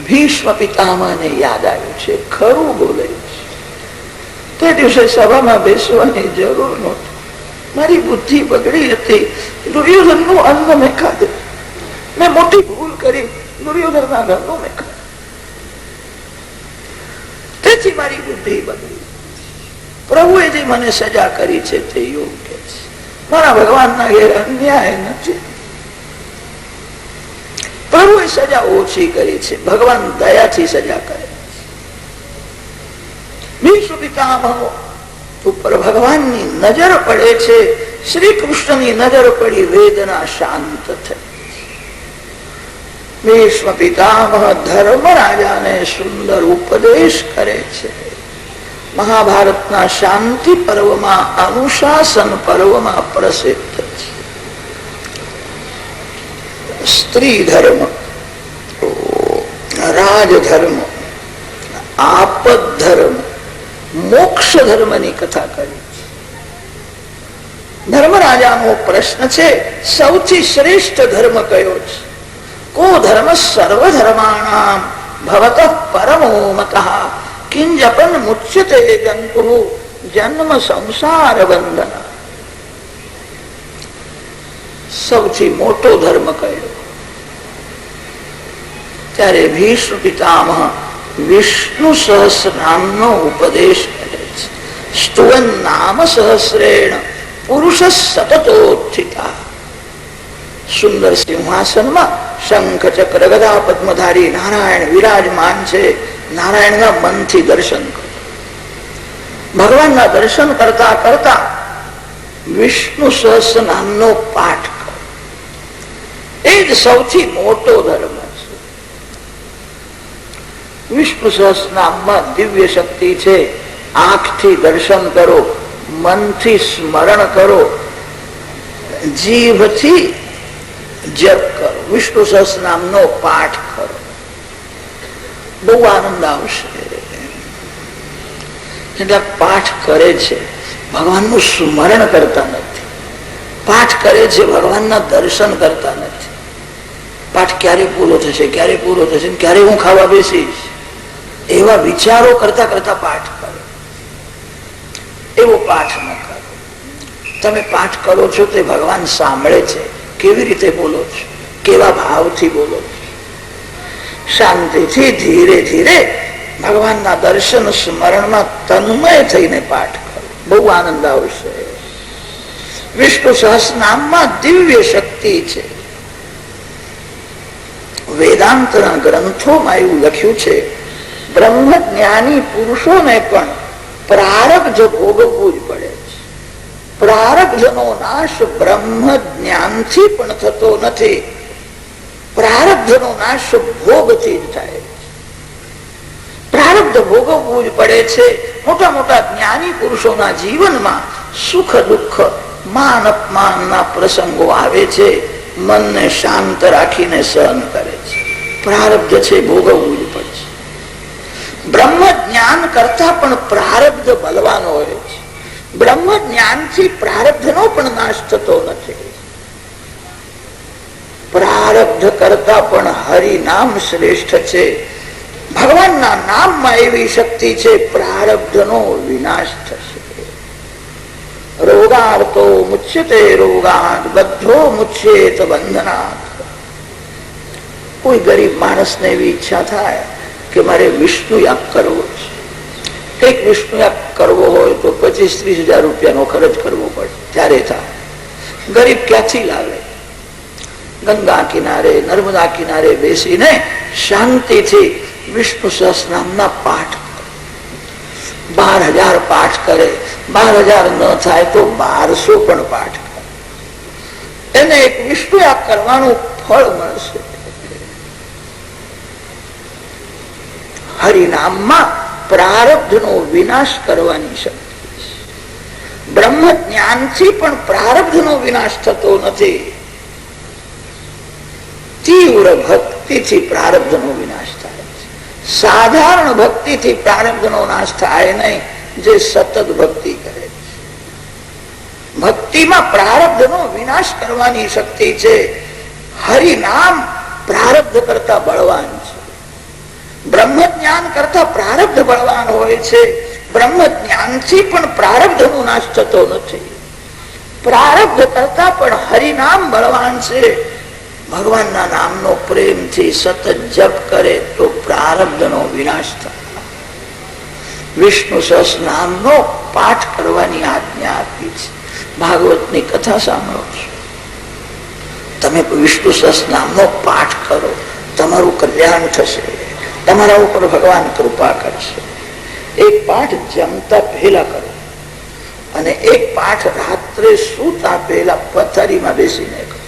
ભીષ્મ પિતામાને યાદ આવ્યું છે. ખરું બોલે તે દિવસે સભામાં બેસવાની જરૂર નહોતી. મારી બુદ્ધિ બગડી હતી. દુર્યોધનનું અન્ન મેં ખાધું. મેં મોટી ભૂલ કરી દુર્યોધન ના ઘરનું મેં ખાધું. તેથી મારી બુદ્ધિ બગડી. પ્રભુએ જે મને સજા કરી છે તે યોગ્ય છે. મારા ભગવાનના ઘેર અન્યાય નથી. પ્રભુએ સજા ઓછી કરી છે. ભગવાન દયાથી સજા કરે ભગવાનની નજર પડે છે. શ્રી કૃષ્ણની નજર પડી, વેદના શાંત થઈ ધર્મ રાજાને સુંદર ઉપદેશ કરે છે. મહાભારતના શાંતિ પર્વમાં, અનુશાસન પર્વમાં પ્રસિદ્ધ છે સ્ત્રી ધર્મ રાજધર્મ આપદ ધર્મ મોક્ષ ધર્મની કથા કરી. ધર્મરાજાનો પ્રશ્ન છે, સૌથી શ્રેષ્ઠ ધર્મ કયો છે? કો ધર્મ સર્વધર્માણામ ભવત પરમો મત. કિંજપન મુચ્યતે જંતુ જન્મ સંસાર બંધન સૌથી મોટો ધર્મ કયો? ત્યારે ભીષ્મ પિતામહ વિષ્ણુ સહસ્ર નામનો ઉપદેશ કરે છે. સ્તુવન નામ સહસ્રેણ, પુરુષ સતતોત્થિતા સુંદર સિંહાસનમાં શંખ ચક્ર ગદા પદ્મધારી નારાયણ વિરાજમાન છે. નારાયણના મનથી દર્શન કરો. ભગવાનના દર્શન કરતા કરતા વિષ્ણુ સહસ્ર નામનો પાઠ એ જ સૌથી મોટો ધર્મ છે. વિષ્ણુ નામમાં દિવ્ય શક્તિ છે. આંખથી દર્શન કરો, મનથી સ્મરણ કરો, જીભથી જપ કરો. વિષ્ણુ નામનો પાઠ કરો. બહુ આનંદ આવશે. કેટલાક પાઠ કરે છે. ભગવાનનું સ્મરણ કરતા નથી. પાઠ કરે છે, ભગવાનના દર્શન કરતા નથી. પાઠ ક્યારે પૂરો થશે, ક્યારે પૂરો થશે ક્યારે હું ખાવા બેસીશ? એવા વિચારો કરતા કરતા પાઠ કરો. એવો પાઠ ન કરો. તમે પાઠ કરો છો તે ભગવાન સાંભળે છે. કેવી રીતે બોલો છો? કેવા ભાવથી બોલો શાંતિથી ધીરે ધીરે ભગવાનના દર્શન સ્મરણમાં તન્મય થઈને પાઠ કરો. બહુ આનંદ આવશે. વિષ્ણુ સહસ્રનામમાં દિવ્ય શક્તિ છે. વેદાંતના ગ્રંથોમાં એવું લખ્યું છે બ્રહ્મ જ્ઞાની પુરુષોને પણ પ્રારબ્ધ ભોગવવું જ પડે છે. પ્રારબ્ધનો નાશ બ્રહ્મ જ્ઞાનથી પણ થતો નથી. પ્રારબ્ધનો નાશ ભોગથી જ થાય પ્રારબ્ધ ભોગવવું જ પડે છે. મોટા મોટા જ્ઞાની પુરુષોના જીવનમાં સુખ દુઃખ, માન અપમાનના પ્રસંગો આવે છે. મનને શાંત રાખીને સહન કરે છે. પ્રારબ્ધ છે, ભોગવવું જ પડશે. બ્રહ્મ જ્ઞાન કરતા પણ પ્રારબ્ધ બલવાન હોય છે. બ્રહ્મ જ્ઞાનથી પ્રારબ્ધનો પણ નાશ થતો નથી. પ્રારબ્ધ કરતા પણ હરિ નામ શ્રેષ્ઠ છે. ભગવાનના નામમાં એવી શક્તિ છે, પ્રારબ્ધનો વિનાશ થશે. રોગાર્તો મુચ્યતે રોગાત બધો મુચ્યેત બંધનાથ કોઈ ગરીબ માણસને એવી ઈચ્છા થાય કે મારે વિષ્ણુ યાગ કરવો છે એક વિષ્ણુ યાગ કરવો હોય તો પચીસ ત્રીસ હજાર રૂપિયાનો ખર્ચ કરવો પડે ત્યારે થાય ગરીબ ક્યાંથી લાવે ગંગા કિનારે નર્મદા કિનારે બેસીને શાંતિથી વિષ્ણુ સહસ્રનામના પાઠ બાર હજાર પાઠ કરે. બાર હજાર ન થાય તો બારસો પણ પાઠ એને એક વિષ્ણુ કરવાનું ફળ મળશે. હરિનામમાં પ્રારબ્ધનો વિનાશ કરવાની શક્તિ બ્રહ્મ જ્ઞાનથી પણ પ્રારબ્ધનો વિનાશ થતો નથી. તીવ્ર ભક્તિથી પ્રારબ્ધનો વિનાશ સાધારણ ભક્તિથી પ્રારબ્ધનો નાશ થાય નહીં. જે સતત ભક્તિ કરે ભક્તિમાં પ્રારબ્ધનો વિનાશ કરવાની શક્તિ છે. હરિનામ પ્રારબ્ધ કરતા બળવાન છે. બ્રહ્મ જ્ઞાન કરતા પ્રારબ્ધ બળવાન હોય છે. બ્રહ્મ જ્ઞાનથી પણ પ્રારબ્ધનો નાશ થતો નથી. પ્રારબ્ધ કરતા પણ હરિનામ બળવાન છે. ભગવાનના નામનો પ્રેમથી સતત જપ કરે તો પ્રારબ્ધનો વિનાશ થાય. વિષ્ણુ સહસ નામનો પાઠ કરવાની આજ્ઞા આપી છે. ભાગવતની કથા સાંભળો છો. તમે વિષ્ણુ સહસ નામનો પાઠ કરો, તમારું કલ્યાણ થશે. તમારા ઉપર ભગવાન કૃપા કરશે. એક પાઠ જમતા પહેલા કરો. અને એક પાઠ રાત્રે સૂતા પહેલા પથારીમાં બેસીને કરો.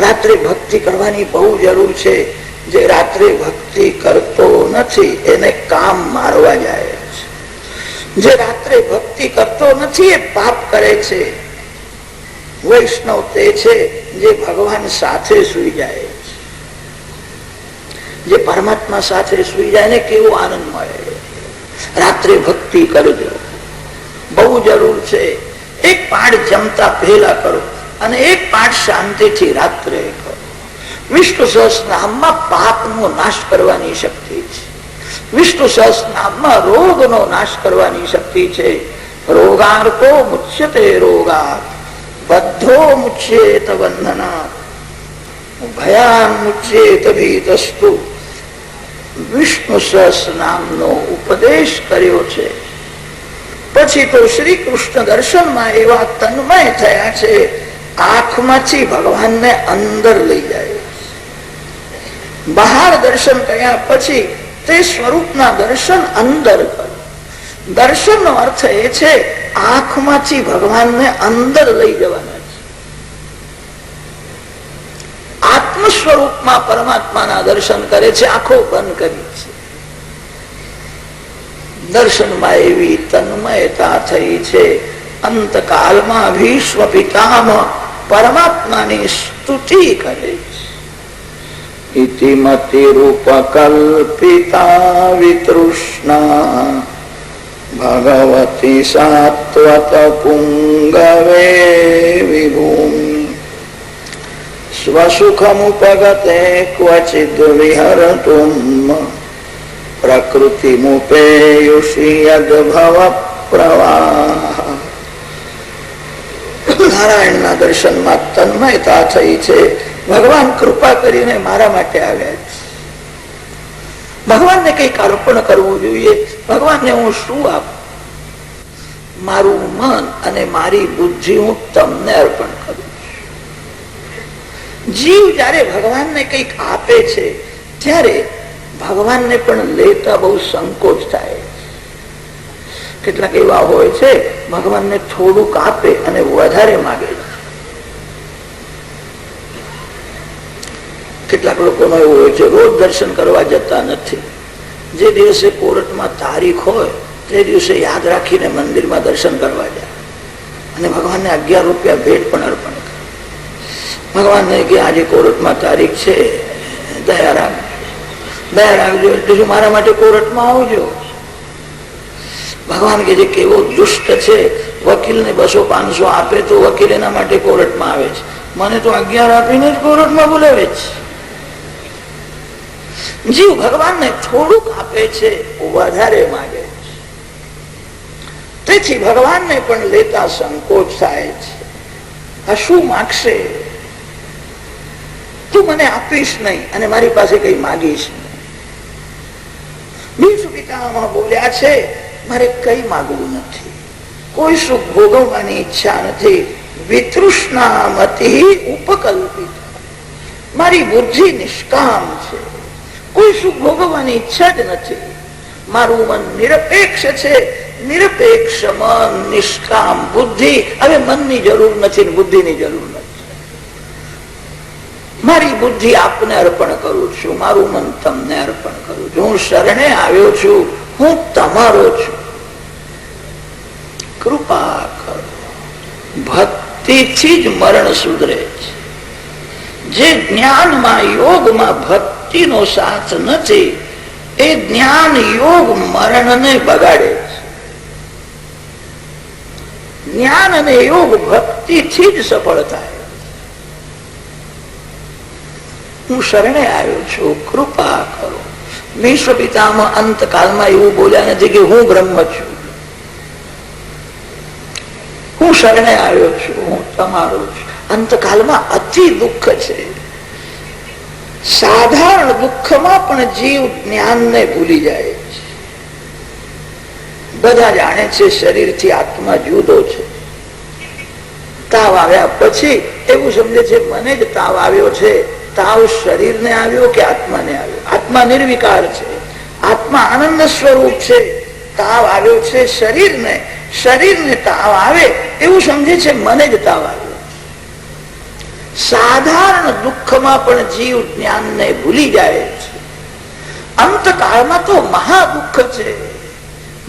રાત્રે ભક્તિ કરવાની બહુ જરૂર છે. જે રાત્રે ભક્તિ કરતો નથી, એને કામ મારવા જાય જે રાત્રે ભક્તિ કરતો નથી, એ પાપ કરે છે. વૈષ્ણવ તે છે જે ભગવાન સાથે સુઈ જાય જે પરમાત્મા સાથે સુઈ જાય ને કેવો આનંદ મળે. રાત્રે ભક્તિ કરજો. બહુ જરૂર છે. એક પાડ જમતા પહેલા કરો. અને એક પાઠ શાંતિથી રાત્રે કરો. વિષ્ણુ સહસ નામમાં પાપનો નાશ કરવાની શક્તિ છે. વિષ્ણુ સહસ નામમાં રોગનો નાશ કરવાની શક્તિ છે. રોગાર્કો મુચ્યતે રોગાત. બધો મુચ્યેત બંધના ભયાન મુચ્યેત ભીતસ્તુ. વિષ્ણુ સહસ નામનો ઉપદેશ કર્યો છે. પછી તો શ્રી કૃષ્ણ દર્શનમાં એવા તન્મય થયા છે. આંખમાંથી ભગવાનને અંદર લઈ જાય. બહાર દર્શન કર્યા પછી તે સ્વરૂપના દર્શન અંદર દર્શન નો અર્થ એ છે, આંખમાંથી ભગવાનને અંદર લઈ જવાના છે. આત્મ સ્વરૂપમાં પરમાત્માના દર્શન કરે છે, આંખો બંધ કરી છે. દર્શનમાં એવી તન્મયતા થઈ છે, અંતકાલમાં ભીષ્મ પિતામ પરમાત્માની સ્તુતિ કરે ઇતિમતિરૂપકલ્પિતા વિતૃષ્ણા. ભગવતી સાત્વત પુંગવે વિભૂમિ. સ્વસુખમુપગતે ક્વચિદ વિહરતુમ. પ્રકૃતિ મુપેયુષી યદભવ પ્રવાહ નારાયણના દર્શનમાં તન્મયતા થઈ છે. ભગવાન કૃપા કરીને મારા માટે આવ્યા ભગવાનને કંઈક અર્પણ કરવું જોઈએ. ભગવાનને હું શું આપું? મારું મન અને મારી બુદ્ધિ હું તમને અર્પણ કરું જીવ જયારે ભગવાનને કંઈક આપે છે, ત્યારે ભગવાનને પણ લેતા બહુ સંકોચ થાય. કેટલાક એવા હોય છે, ભગવાનને થોડુંક આપે અને વધારે માગે. કેટલાક લોકોનો એવું હોય છે, રોજ દર્શન કરવા જતા નથી. જે દિવસે કોર્ટમાં તારીખ હોય, તે દિવસે યાદ રાખીને મંદિરમાં દર્શન કરવા જાય. અને ભગવાનને અગિયાર રૂપિયા ભેટ પણ અર્પણ કરે. ભગવાનને કે આજે કોર્ટમાં તારીખ છે, દયા રાખ દયા રાખજો, એટલે મારા માટે કોર્ટમાં આવજો. ભગવાન કે જે કેવો દુષ્ટ છે, વકીલને બસો પાંચસો આપે તો વકીલ એના માટે કોર્ટમાં આવે છે. મને તો અગિયાર આપીને જ કોર્ટમાં બોલાવે છે. જીવ ભગવાનને થોડુંક આપે છે વધારે માગે છે. તેથી ભગવાનને પણ લેતા સંકોચ થાય છે. આ શું માગશે? તું મને આપીશ નહીં અને મારી પાસે કઈ માગીશ નહીં. પિતામાં બોલ્યા છે મારે કઈ માગવું નથી. કોઈ સુખ ભોગવવાની ઈચ્છા નથી. મારી બુદ્ધિ નિષ્કામ કોઈ સુખ ભોગવવાની બુદ્ધિ. હવે મનની જરૂર નથી બુદ્ધિની જરૂર નથી. મારી બુદ્ધિ આપને અર્પણ કરું છું. મારું મન તમને અર્પણ કરું છું. હું શરણે આવ્યો છું. હું તમારો છું. કૃપા કરો. ભક્તિથી જ મરણ સુધરે છે. જે જ્ઞાનમાં યોગમાં ભક્તિનો સાથ નથી, એ જ્ઞાન યોગ મરણને બગાડે છે. જ્ઞાન અને યોગ ભક્તિથી જ સફળ થાય. હું શરણે આવ્યો છું, કૃપા કરો. વિશ્વ પિતામાં અંતકાળમાં એવું બોલ્યા નથી કે હું બ્રહ્મ છું. હું શરણે આવ્યો છું, હું તમારો અંતકાલમાં અતિ દુઃખ છે. સાધારણ દુઃખમાં પણ જીવ જ્ઞાનને ભૂલી જાય છે. બધા જાણે છે શરીરથી આત્મા જુદો છે. તાવ આવ્યા પછી એવું સમજે છે, મને જ તાવ આવ્યો છે. તાવ શરીરને આવ્યો કે આત્માને આવ્યો? આત્મા નિર્વિકાર છે. આત્મા આનંદ સ્વરૂપ છે. તાવ આવ્યો છે શરીરને શરીરને તાવ આવે એવું સમજે છે, મને જ તાવ આવ્યો. સાધારણ દુઃખમાં પણ જીવ જ્ઞાનને ભૂલી જાય છે. અંતકાળમાં તો મહા દુઃખ છે,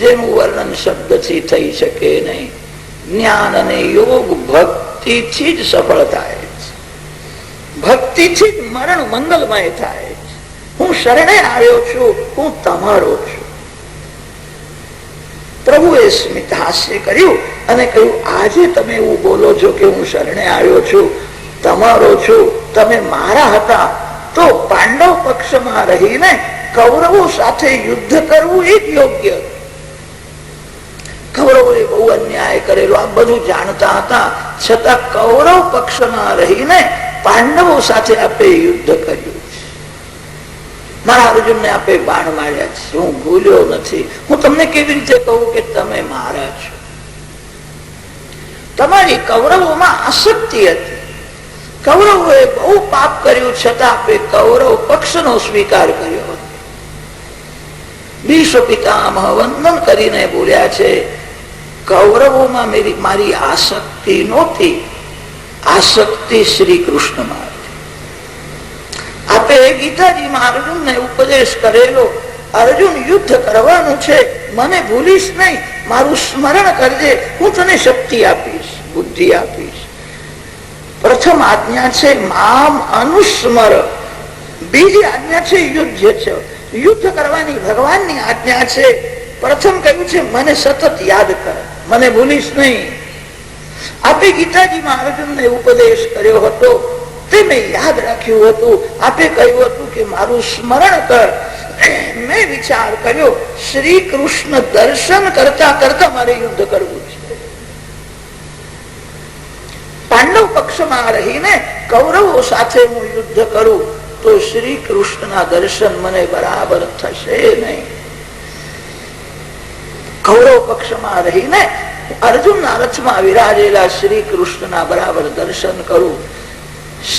જેનું વર્ણન શબ્દથી થઈ શકે નહીં. જ્ઞાન અને યોગ ભક્તિથી જ સફળ થાય છે. ભક્તિથી જ મરણ મંગલમય થાય હું શરણે આવ્યો છું, હું તમારો છું. પ્રભુએ સ્મિત હાસ્ય કર્યું અને કહ્યું, આજે તમે એવું બોલો છો કે હું શરણે આવ્યો છું. તમારો છું. તમે મારા હતા. તો પાંડવ પક્ષમાં રહીને કૌરવો સાથે યુદ્ધ કરવું એ જ યોગ્ય. કૌરવોએ બહુ અન્યાય કરેલો. આ બધું જાણતા હતા. છતાં કૌરવ પક્ષમાં રહીને પાંડવો સાથે આપણે યુદ્ધ કર્યું. મારા અર્જુનને આપે બાણ માર્યા છે. હું ભૂલ્યો નથી. હું તમને કેવી રીતે કહું કે તમે મારા છો? તમારી કૌરવોમાં આસક્તિ હતી. કૌરવોએ બહુ પાપ કર્યું, છતાં આપણે કૌરવ પક્ષનો સ્વીકાર કર્યો વિશ્વ પિતામહ વંદન કરીને બોલ્યા છે, કૌરવોમાં મારી આસક્તિ નહોતી. આસક્તિ શ્રી કૃષ્ણમાં આપે ગીતાજીમાં અર્જુનને ઉપદેશ કરેલો. અર્જુન યુદ્ધ કરવાનું છે. મને ભૂલીશ નહીં. મારું સ્મરણ કરજે. હું તને શક્તિ આપીશ, બુદ્ધિ આપીશ. પ્રથમ આજ્ઞા છે મામ અનુસ્મર. બીજી આજ્ઞા છે યુદ્ધ છે. યુદ્ધ કરવાની ભગવાનની આજ્ઞા છે. પ્રથમ કહ્યું છે, મને સતત યાદ કર. મને ભૂલીશ નહીં. આપે ગીતાજીમાં અર્જુનને ઉપદેશ કર્યો હતો. તે યાદ રાખ્યું હતું? આપે કહ્યું હતું કે મારું સ્મરણ કર. મેં વિચાર કર્યો, શ્રી કૃષ્ણ દર્શન કરતા કરતા મારે યુદ્ધ કરવું છે. પાંડવ પક્ષમાં રહીને કૌરવો સાથે હું યુદ્ધ કરું, તો શ્રી કૃષ્ણના દર્શન મને બરાબર થશે નહીં. કૌરવ પક્ષમાં રહીને અર્જુનના રથમાં વિરાજેલા શ્રી કૃષ્ણના બરાબર દર્શન કરું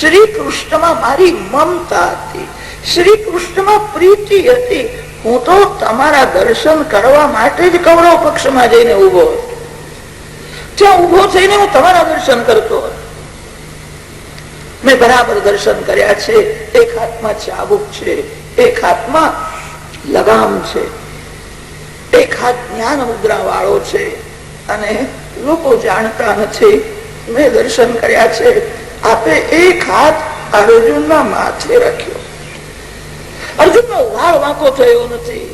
શ્રી કૃષ્ણમાં મારી મમતા હતી. શ્રી કૃષ્ણમાં પ્રીતિ હતી. હું તો તમારા દર્શન કરવા માટે જ કૌરવ પક્ષમાં જઈને ઊભો ત્યાં ઊભો થઈને હું તમારા દર્શન કરતો મેં બરાબર દર્શન કર્યા છે. એક હાથમાં ચાબુક છે. એક હાથમાં લગામ છે. એક હાથ જ્ઞાન મુદ્રા વાળો છે. અને લોકો જાણતા નથી. મેં દર્શન કર્યા છે. આપે એક હાથ અર્જુનના માથે રાખ્યો. અર્જુનનો વાળ વાંકો થયો નથી.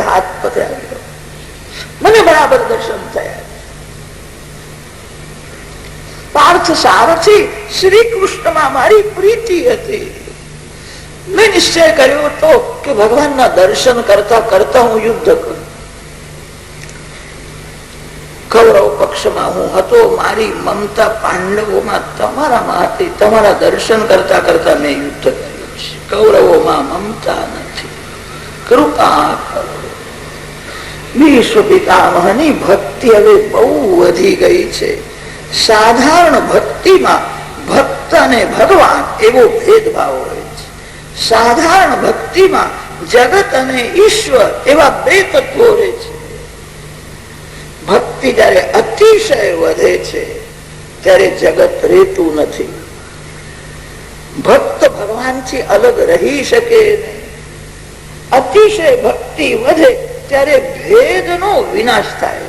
હાથ પકડાવ્યો મને બરાબર દર્શન થયા. પાર્થ સારથી શ્રી કૃષ્ણમાં મારી પ્રીતિ હતી. મેં નિશ્ચય કર્યો હતો કે ભગવાનના દર્શન કરતા કરતા હું યુદ્ધ કરું. કૌરવ પક્ષમાં હું હતો, મારી મમતા પાંડવોમાં તમારામાં હતી તમારા દર્શન કરતા કરતા મેં યુદ્ધ કર્યું છે. કૌરવોમાં મમતા નથી. કૃપા વિશ્વ ભક્તિ હવે બહુ વધી ગઈ છે. સાધારણ ભક્તિમાં ભક્ત અને ભગવાન એવો ભેદભાવ હોય સાધારણ ભક્તિમાં જગત અને ઈશ્વર એવા બે તત્વો રહે છે. ભક્તિ જયારે અતિશય વધે છે, ત્યારે જગત રહેતું નથી. ભક્ત ભગવાનથી અલગ રહી શકે અતિશય ભક્તિ વધે ત્યારે ભેદનો વિનાશ થાય.